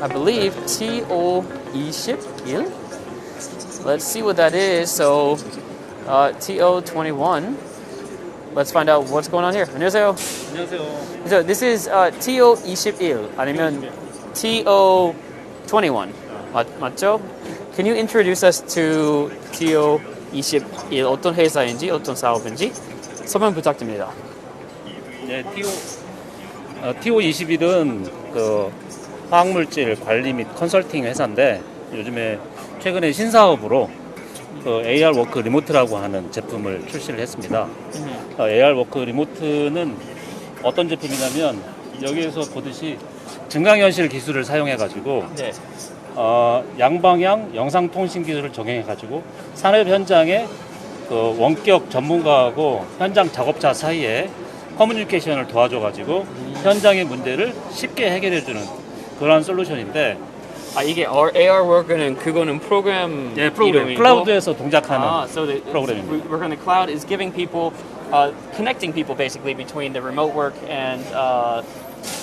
I believe TO21. Let's see what that is. So uh, TO21. Let's find out what's going on here. 안녕하세요. 안녕하세요. So this is uh, TO21 아니면 TO21 맞, 맞죠? Can you introduce us to TO21 어떤 회사인지 어떤 사업인지 설명 부탁드립니다. 네, TO 어, TO21은 그 화학물질 관리 및 컨설팅 회사인데 요즘에 최근에 신사업으로 그 AR 워크 리모트라고 하는 제품을 출시를 했습니다. 어, AR 워크 리모트는 어떤 제품이냐면 여기에서 보듯이 증강현실 기술을 사용해 가지고 네. 어, 양방향 영상 통신 기술을 적용해 가지고 산업 현장에 그 원격 전문가하고 현장 작업자 사이에 커뮤니케이션을 도와줘 가지고 현장의 문제를 쉽게 해결해 주는 그러한 솔루션인데 아 이게 AR worker는 그거는 프로그램 예, 프로그램 이름이고? 클라우드에서 동작하는 Ah, so the 프로그램입니다. work on the cloud is giving people, uh, connecting people basically between the remote work and uh,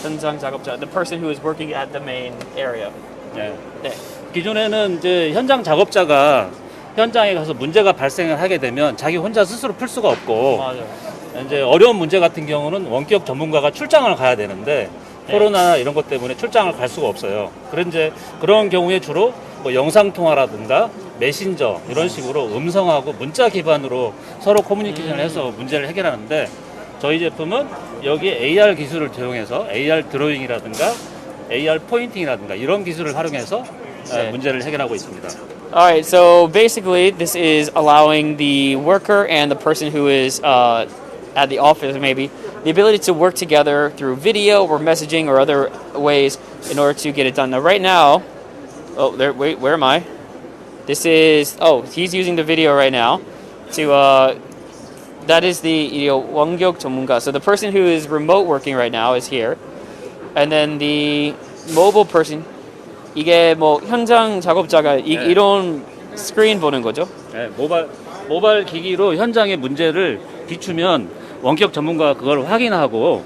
현장 작업자, the person who is working at the main area. 예. 네. 기존에는 이제 현장 작업자가 현장에 가서 문제가 발생을 하게 되면 자기 혼자 스스로 풀 수가 없고 맞아요. 이제 어려운 문제 같은 경우는 원격 전문가가 출장을 가야 되는데 네. 코로나 이런 것 때문에 출장을 갈 수가 없어요. 그런 이제 그런 경우에 주로 뭐 영상 통화라든가 메신저 이런 식으로 음성하고 문자 기반으로 서로 커뮤니케이션을 음. 해서 문제를 해결하는데 저희 제품은 여기 AR 기술을 적용해서 AR 드로잉이라든가 AR 포인팅이라든가 이런 기술을 활용해서 어, 네. 문제를 해결하고 있습니다. All right, so basically, this is allowing the worker and the person who is uh, at the office, maybe, the ability to work together through video or messaging or other ways in order to get it done. Now, right now, oh, there, wait, where am I? This is, oh, he's using the video right now to, uh, that is the, you know, 원격 전문가. So the person who is remote working right now is here. And then the mobile person, 이게 뭐 현장 작업자가 이, 네. 이런 스크린 보는 거죠? 네, 모바일 모바일 기기로 현장의 문제를 비추면 원격 전문가가 그걸 확인하고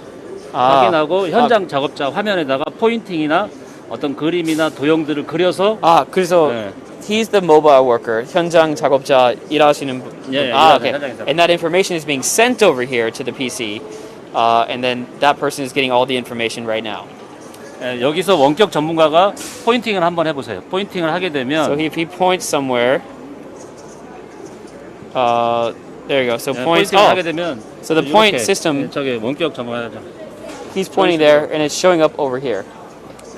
아, 확인하고 현장 작업자 화면에다가 포인팅이나 어떤 그림이나 도형들을 그려서 아 그래서 네. he's the mobile worker 현장 작업자 일하시는 분. 예, 예, 아, 일하는 okay. 현장 작업자. And that information is being sent over here to the PC, uh, and then that person is getting all the information right now. 예, 여기서 원격 전문가가 포인팅을 한번 해보세요. 포인팅을 하게 되면 So if he points somewhere, uh, there you go. So 예, points. 포인팅을 하게 Oh, 되면 So the 이렇게, point system- 예, 저기 원격 전문가 he's pointing there, and it's showing up over here.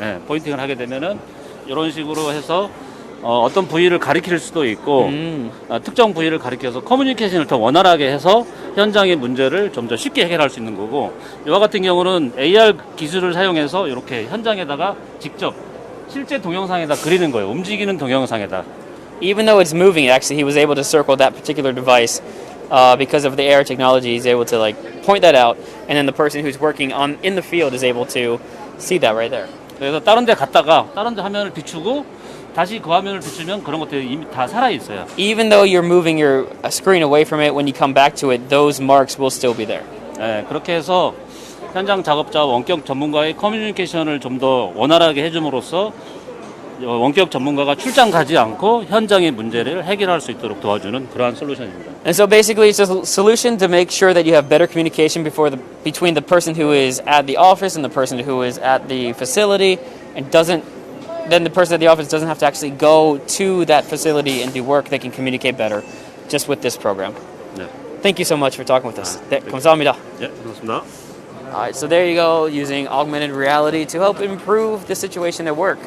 예, 포인팅을 하게 되면은 이런 식으로 해서 어, 떤 부위를 가리킬 수도 있고 음. 어, 특정 부위를 가리켜서 커뮤니케이션을 더 원활하게 해서 현장의 문제를 좀 더 쉽게 해결할 수 있는 거고 이와 같은 경우는 AR 기술을 사용해서 이렇게 현장에다가 직접 실제 동영상에다 그리는 거예요. 움직이는 동영상에다. even though it's moving, actually, he was able to circle that particular device uh, because of the air technology. He's able to like point that out, and then the person who's working on in the field is able to see that right there. 그래서 다른 데 갔다가 다른 데 화면을 비추고 다시 그 화면을 비추면 그런 것들이 이미 다 살아 있어요. Even though you're moving your uh, screen away from it, when you come back to it, those marks will still be there. 예, 그렇게 해서 현장 작업자 원격 전문가의 커뮤니케이션을 좀 더 원활하게 해줌으로써 어, 원격 전문가가 출장 가지 않고 현장의 문제를 해결할 수 있도록 도와주는 그러한 솔루션입니다. And so basically, it's a sol- solution to make sure that you have better communication before the between the person who is at the office and the person who is at the facility, and doesn't. Then the person at the office doesn't have to actually go to that facility and do work. They can communicate better just with this program. 네, Thank you so much for talking with us. 네, 네. 감사합니다. 예, 그렇습니다. All right, so there you go, using augmented reality to help improve the situation at work.